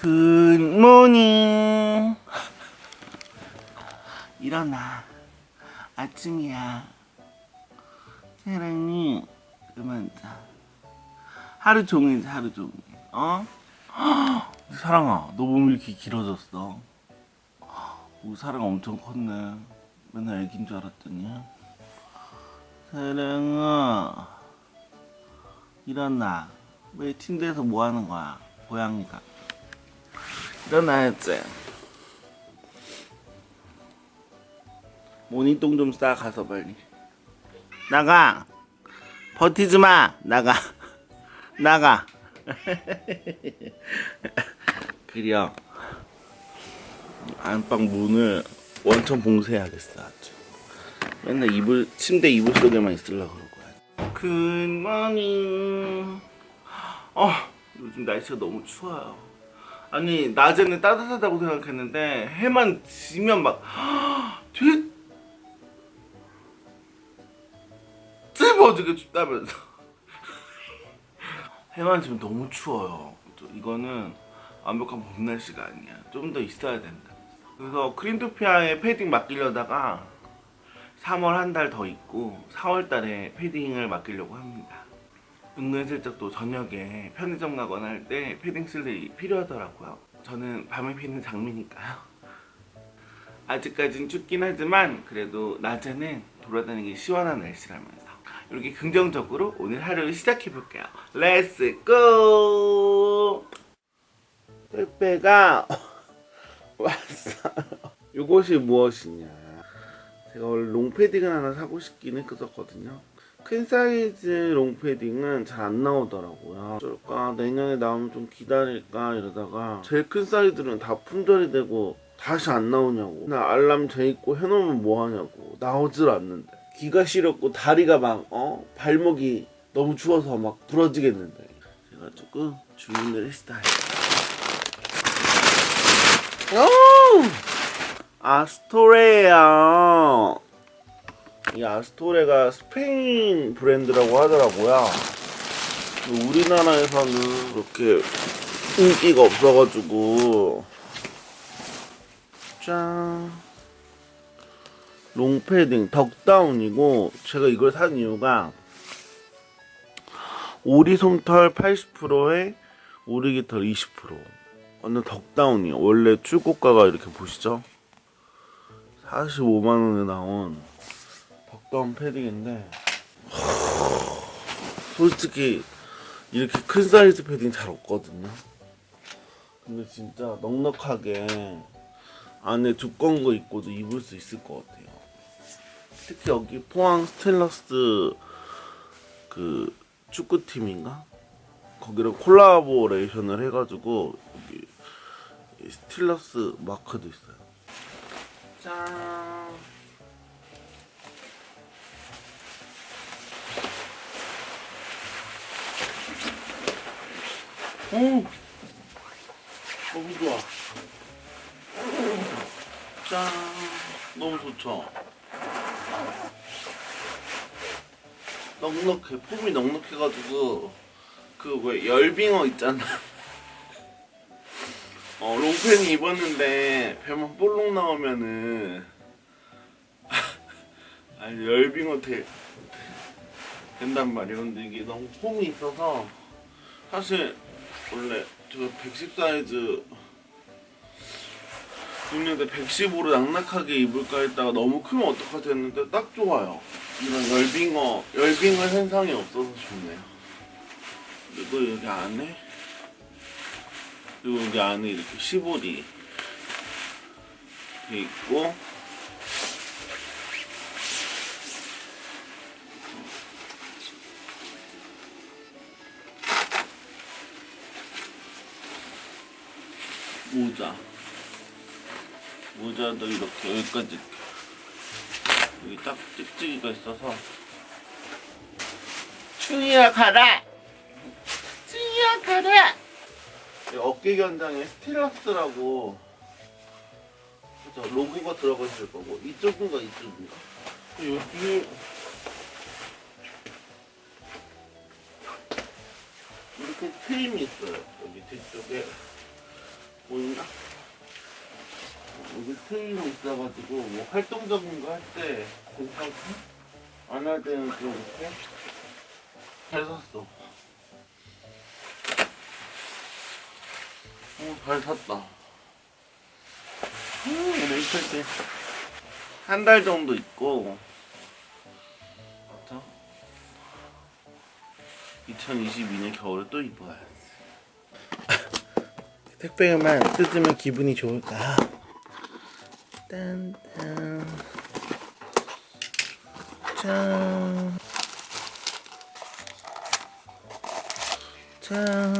굿모닝. 일어나. 아침이야. 사랑이 그만 자. 하루 종일 자, 하루 종일. 어? 사랑아 너 몸이 이렇게 길어졌어? 오 사랑 엄청 컸네. 맨날 애기인 줄 알았더니. 사랑아 일어나. 왜 침대에서 뭐 하는 거야? 고양이가 일어나야지. 모니똥 좀 싸 가서 빨리. 나가. 버티지 마. 나가. 나가. 그려. 안방 문을 원천 봉쇄해야겠어 아주. 맨날 이불 침대 이불 속에만 있으려고 거야. 굿모닝 어 요즘 날씨가 너무 추워요 아니 낮에는 따뜻하다고 생각했는데 해만 지면 막 되게 찝어지게 춥다면서. 해만 지면 너무 추워요. 또 이거는 완벽한 봄 날씨가 아니야. 좀 더 있어야 된다. 그래서 크림토피아에 패딩 맡기려다가 3월 한 달 더 있고 4월 달에 패딩을 맡기려고 합니다 은근슬쩍 또 저녁에 편의점 가거나 할 때 패딩 쓸 일이 필요하더라고요. 저는 밤에 피는 장미니까요. 아직까진 춥긴 하지만 그래도 낮에는 돌아다니기 시원한 날씨라면서 이렇게 긍정적으로 오늘 하루를 시작해 볼게요. 렛츠 고! 빼빼가 왔어요. 이것이 무엇이냐? 제가 원래 롱패딩을 하나 사고 싶긴 했었거든요. 큰 사이즈 롱패딩은 잘 안 나오더라고요. 어쩔까? 내년에 나오면 좀 기다릴까? 이러다가 제일 큰 사이즈는 다 품절이 되고 다시 안 나오냐고. 나 알람 재입고 해놓으면 뭐하냐고. 나오질 않는데. 기가 시렸고 다리가 막 어? 발목이 너무 추워서 막 부러지겠는데. 그래가지고 주문을 했어요 오! 아스토레야 이 아스토레가 스페인 브랜드라고 하더라고요. 우리나라에서는 그렇게 인기가 없어가지고 짠 롱패딩 덕다운이고 제가 이걸 산 이유가 오리 솜털 80%에 오리 깃털 20% 완전 덕다운이요. 원래 출고가가 이렇게 보시죠. 45만 원에 나온 덕다운 패딩인데 솔직히 이렇게 큰 사이즈 패딩 잘 없거든요. 근데 진짜 넉넉하게 안에 두꺼운 거 입고도 입을 수 있을 것 같아요. 특히 여기 포항 스틸러스 그 축구팀인가? 거기를 콜라보레이션을 해가지고 여기 이 스틸러스 마크도 있어요. 짠. 오, 너무 좋아. 짠, 너무 좋죠. 넉넉해, 폼이 넉넉해가지고 그 왜 열빙어 있잖아. 어, 롱팬 입었는데 배만 볼록 나오면은 아니 열빙어 돼 된단 말이야. 근데 이게 너무 폼이 있어서 사실 원래 저110 사이즈 입는데 115로 낙낙하게 입을까 했다가 너무 크면 어떡하지 했는데 딱 좋아요. 이런 열빙어 열빙어 현상이 없어서 좋네요. 그리고 여기 안에 그리고 여기 안에 이렇게 시보리 돼 있고 모자. 모자도 이렇게 여기까지. 여기 딱 찍찍이가 있어서. 충이야 가라! 충이야 가라! 이 어깨 견장에 스틸러스라고 로고가 들어가 있을 거고 이쪽인가 이쪽인가? 여기 이렇게 트임이 있어요 여기 뒤쪽에 보이나? 여기 트인 있어가지고 뭐 활동적인 거 할 때 괜찮고? 안 할 때는 좀 이렇게 잘 샀어. 어잘 샀다. 음 레이터지 한달 정도 있고. 2022년 겨울에 또 입어야지 택배만 뜯으면 기분이 좋을까? 딴딴. 짠. 짠.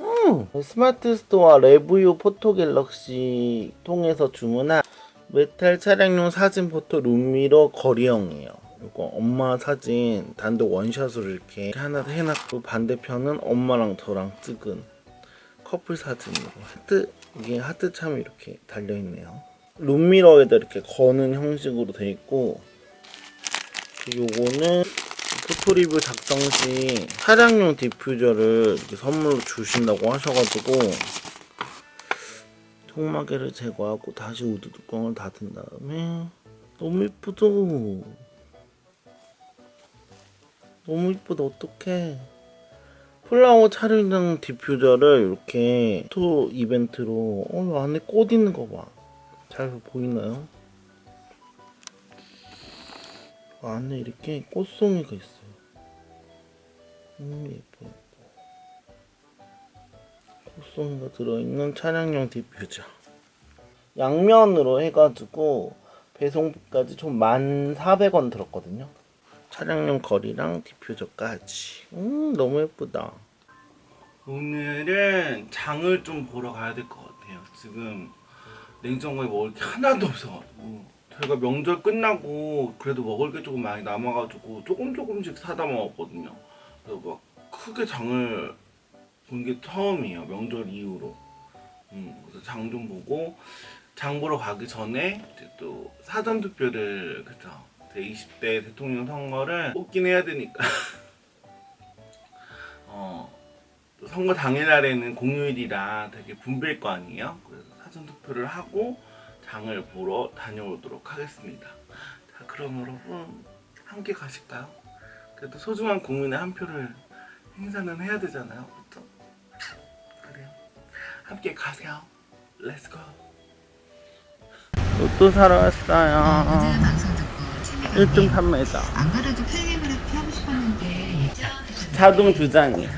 음, 스마트 스토어 레브유 포토 갤럭시 통해서 주문한 메탈 차량용 사진 포토 룸미러 거리형이에요. 이거 엄마 사진 단독 원샷으로 이렇게 하나 해놨고 반대편은 엄마랑 저랑 찍은 커플 사진이고 하트 이게 하트 참 이렇게 달려 있네요. 룸미러에다 이렇게 거는 형식으로 돼 있고 요거는 포토리뷰 작성 시 차량용 디퓨저를 선물로 주신다고 하셔가지고 통마개를 제거하고 다시 우드 뚜껑을 닫은 다음에 너무 예쁘죠? 너무 이쁘다 어떡해. 폴라오 차륜형 디퓨저를 이렇게 토 이벤트로 어 안에 꽃 있는 거봐잘 보이나요? 안에 이렇게 꽃송이가 있어요. 음 예뻐 예뻐. 꽃송이가 들어있는 차량용 디퓨저. 양면으로 해가지고 배송비까지 총 1,400원 들었거든요. 차량용 거리랑 디퓨저까지. 음 너무 예쁘다. 오늘은 장을 좀 보러 가야 될 것 같아요. 지금 냉장고에 먹을 게 하나도 없어 저희가 명절 끝나고 그래도 먹을 게 조금 많이 남아가지고 조금 조금씩 사다 먹었거든요. 그래서 막 크게 장을 본 게 처음이에요 명절 이후로. 음, 그래서 장 좀 보고 장 보러 가기 전에 이제 또 사전 투표를 그쵸? 20대 대통령 선거를 뽑긴 해야 되니까 어, 선거 당일날에는 공휴일이라 되게 붐빌 거 아니에요? 그래서 사전투표를 하고 장을 보러 다녀오도록 하겠습니다 자 그럼 여러분 음, 함께 가실까요? 그래도 소중한 국민의 한 표를 행사는 해야 되잖아요 그렇죠? 그래요 함께 가세요 렛츠고 로또 사러 왔어요. 1등 판매자. 안 그래도 필리그래피 하고 싶었는데 자동 주장이.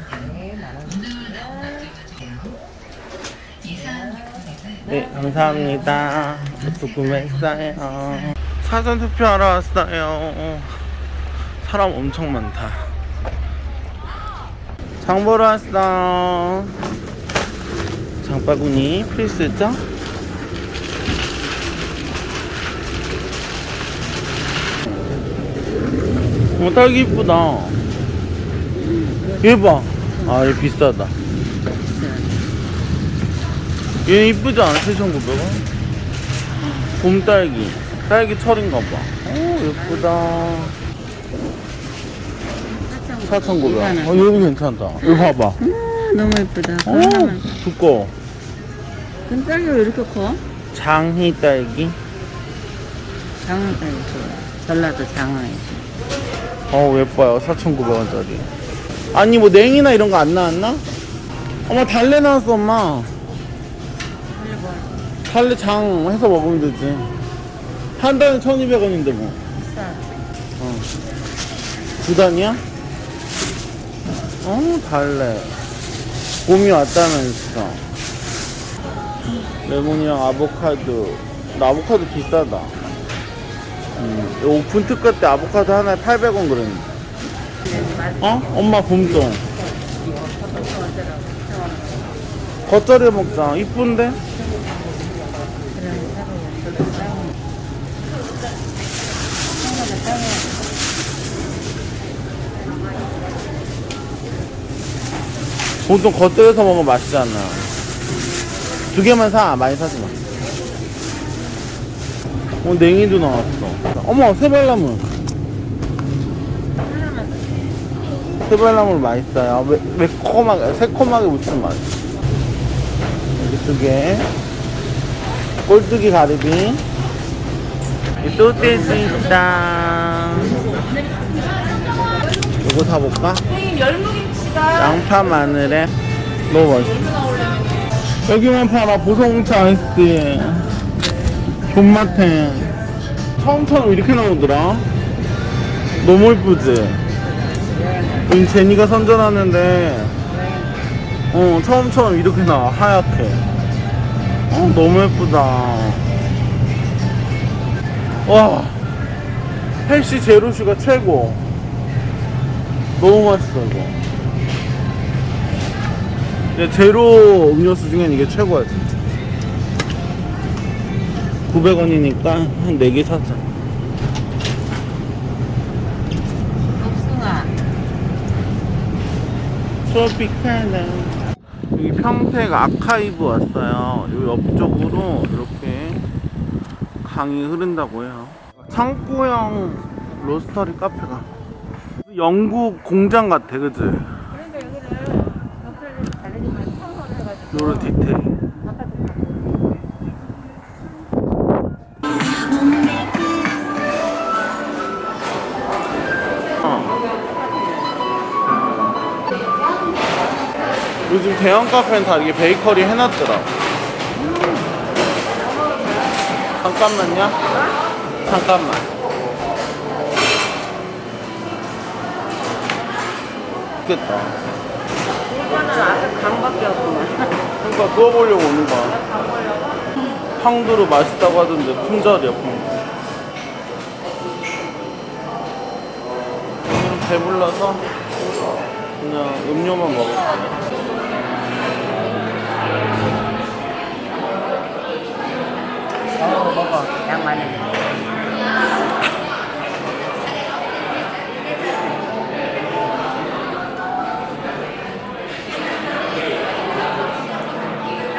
네, 감사합니다. 저도 구매했어요. 사전 투표하러 왔어요. 사람 엄청 많다. 장 보러 왔어. 장바구니 필수죠? 어, 딸기 이쁘다. 얘 봐. 아, 얘 비싸다. 얘 이쁘지 않아? 7,900원? 봄딸기. 딸기 철인가 봐. 오, 예쁘다. 4,900원. 어, 아, 여기 괜찮다. 이거 봐봐. 음, 너무 예쁘다. 오, 두꺼워. 금딸기 왜 이렇게 커? 장희 딸기. 장희 딸기 좋아. 전라도 장희. 어우 예뻐요. 4,900원짜리. 아니 뭐 냉이나 이런 거 안 나왔나? 엄마 달래 나왔어 엄마. 달래 뭐 달래 장 해서 먹으면 되지. 한 달에 1,200원인데 뭐. 비싸. 어. 두 단이야? 어 달래. 봄이 왔다면서 레몬이랑 아보카도. 아보카도 비싸다. 음, 오픈 특가 때 아보카도 하나에 800원 그랬는데. 어? 엄마 봄동. 겉절이 먹자. 이쁜데? 보통 겉절에서 먹으면 맛있잖아. 두 개만 사. 많이 사지 마. 어, 냉이도 나왔어. 어머 세발나물 세발나물 맛있어요. 아, 매, 매콤하게 새콤하게 무친 맛? 여기 두개. 꼴뚜기 가리비. 소돼지 있다. 이거 사볼까? 양파 마늘에 너무 맛있어. 여기만 팔아 보송차 아이스티 존맛탱. 처음처럼 이렇게 나오더라. 너무 예쁘지? 우린 제니가 선전하는데 어 처음처럼 이렇게 나와 하얗게. 어 너무 예쁘다. 와. 헬시 제로슈가 최고. 너무 맛있어 이거. 제로 음료수 중엔 이게 최고야 진짜 900원이니까 한 4개 사자. 복숭아. 트로피카나. 여기 평택 아카이브 왔어요. 요 옆쪽으로 이렇게 강이 흐른다고 해요. 창고형 로스터리 카페가 영국 공장 같아 창호를 해가지고. 요런 디테일 요즘 대형 카페는 다 이게 베이커리 해놨더라. 잠깐만요. 잠깐만. 좋겠다. 이거는 아주 강밖에 없구만. 그러니까 그거 보려고 오는 거야. 황두루 맛있다고 하던데 품절이야 품절. 오늘은 배불러서 그냥 음료만 먹을게요. 어, 먹어. 양 많이.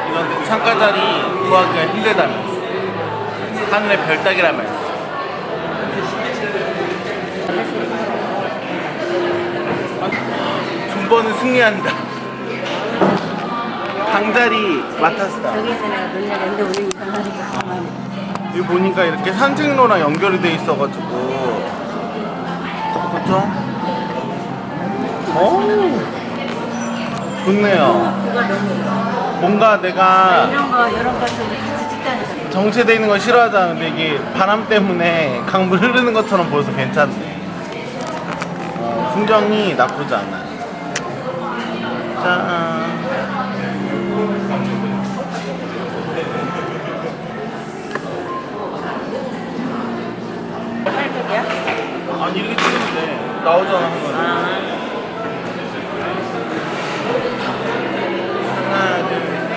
이건 창가 자리 구하기가 힘들다면서. 하늘의 별 따기라면서. 존버는 승리한다. 강자리 맡았다. 저기서 내가 놀려는데 우리 이상하니까 가만히. 여기 보니까 이렇게 산책로랑 연결이 돼 있어가지고 그쵸? 오 좋네요 그거 너무 뭔가 내가 이런 거 이런 것들 같이 찍자니까. 정체돼 있는 걸 싫어하잖아 근데 이게 바람 때문에 강물 흐르는 것처럼 보여서 괜찮네 어, 풍경이 나쁘지 않아 짠 아니 이렇게 찍으면 돼 나오잖아 한 번. 아. 하나 둘 셋.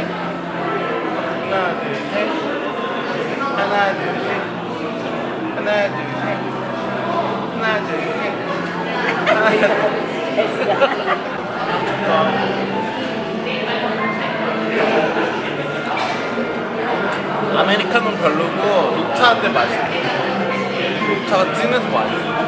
하나 둘 셋. 하나 둘 셋. 하나 둘 셋. 하나 둘셋. 아메리카노 별로고 녹차한테 맛있어. 녹차가 진해서 맛있어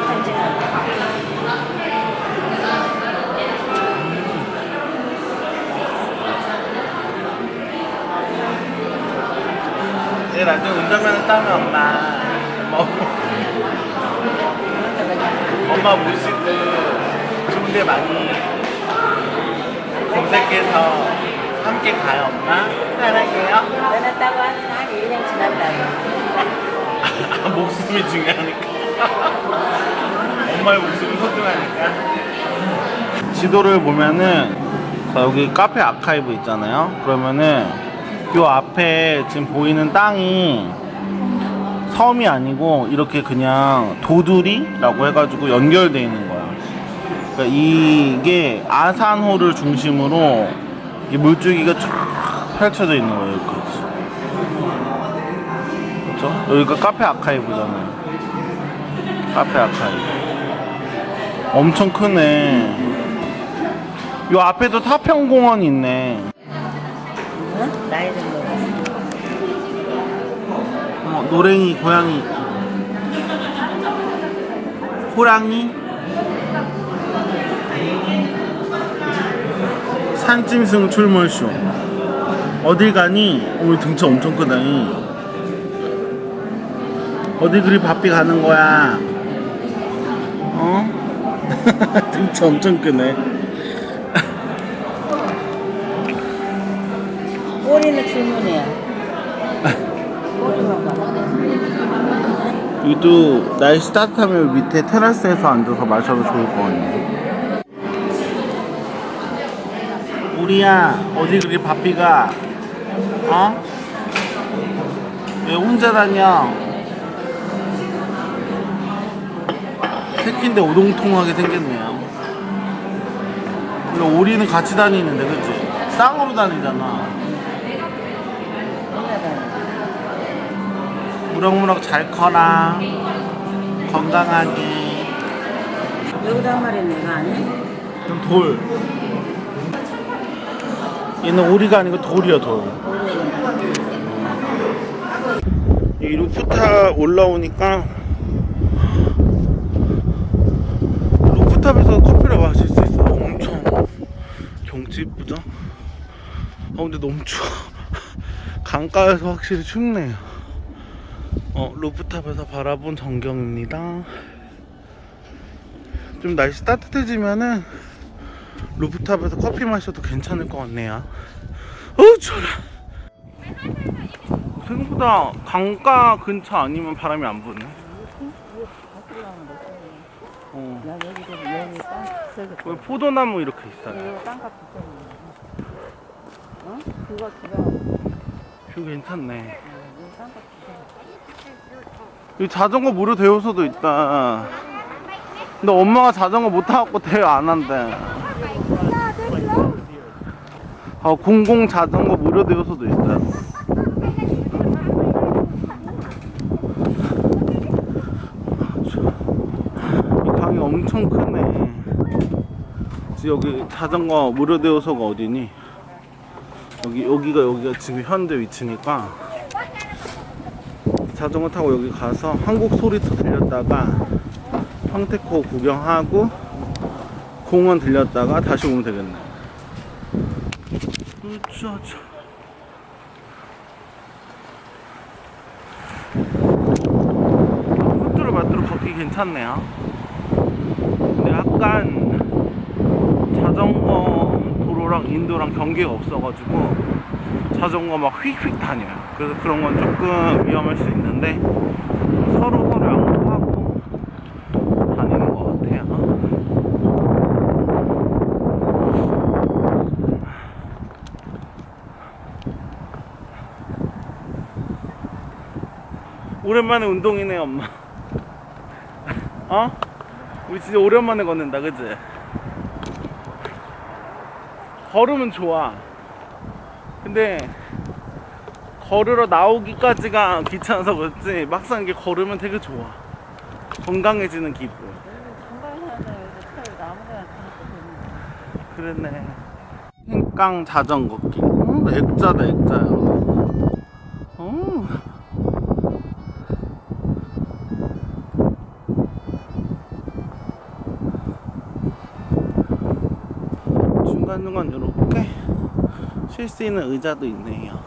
내 나중에 운전면허 따면 엄마 엄마 모시고 좋은 데 많이 검색해서 함께 가요 엄마. 사랑해요. 너네 따고 한 1년 지난다고. 목숨이 중요하니까. 엄마의 목숨이 소중하니까. 지도를 보면은 자, 여기 카페 아카이브 있잖아요. 그러면은 요 앞에 지금 보이는 땅이 섬이 아니고 이렇게 그냥 도두리라고 해가지고 연결돼 있는 거야 그러니까 이게 아산호를 중심으로 이 물줄기가 쫙 펼쳐져 있는 거예요 여기까지 그렇죠? 여기가 카페 아카이브잖아요. 카페 아카이브. 엄청 크네. 요 앞에도 타평공원 있네. 응? 나이 든 거. 어, 노랭이, 고양이. 호랑이. 산짐승 출몰쇼. 어딜 가니? 우리 등치 엄청 크다니. 어디 그리 바삐 가는 거야? 어? 등치 엄청 크네. 여기도 날씨 따뜻하면 밑에 테라스에서 앉아서 마셔도 좋을 것 같네. 우리야, 어디 그리 바삐가? 어? 왜 혼자 다녀? 새끼인데 오동통하게 생겼네요. 원래 오리는 같이 다니는데, 그치? 쌍으로 다니잖아. 무럭무럭 잘 커라. 건강하게. 여기다 한 마리 거 아니야? 그럼 돌. 얘는 오리가 아니고 돌이야 돌. 이 루프탑 올라오니까 루프탑에서 커피를 마실 수 있어. 엄청 경치 이쁘죠? 아 근데 너무 추워. 강가에서 확실히 춥네요. 어 루프탑에서 바라본 전경입니다. 좀 날씨 따뜻해지면은 루프탑에서 커피 마셔도 괜찮을 것 같네요. 어우 추워라. 생각보다 강가 근처 아니면 바람이 안 부네. 어. 야 여기도 여기 땅 저기 왜 포도나무 이렇게 있어요. 이거 땅값 비싸네. 어? 그거 그거 뷰 괜찮네. 이거 땅값 비싸. 여기 자전거 무료 대여소도 있다. 근데 엄마가 자전거 못 타갖고 대여 안 한대. 아, 공공 자전거 무료 대여소도 있어요. 이 강이 엄청 크네. 여기 자전거 무료 대여소가 어디니? 여기 여기가 여기가 지금 현재 위치니까 자전거 타고 여기 가서 한국 소리터 들렸다가 황태코 구경하고 공원 들렸다가 다시 오면 되겠네. 으쌰으쌰. 후뚜루 마뚜루 걷기 괜찮네요. 근데 약간 자전거 도로랑 인도랑 경계가 없어가지고 자전거 막 휙휙 다녀요. 그래서 그런 건 조금 위험할 수 있는데 서로 서로 양보하고 다니는 것 같아요. 오랜만에 운동이네 엄마. 어? 우리 진짜 오랜만에 걷는다, 그지? 걸으면 좋아. 근데 걸으러 나오기까지가 귀찮아서 그렇지 막상 이게 걸으면 되게 좋아. 건강해지는 기분. 그러네. 흰깡 자전거 길. 어, 액자다 액자야. 어. 중간중간 이렇게 쉴 수 있는 의자도 있네요.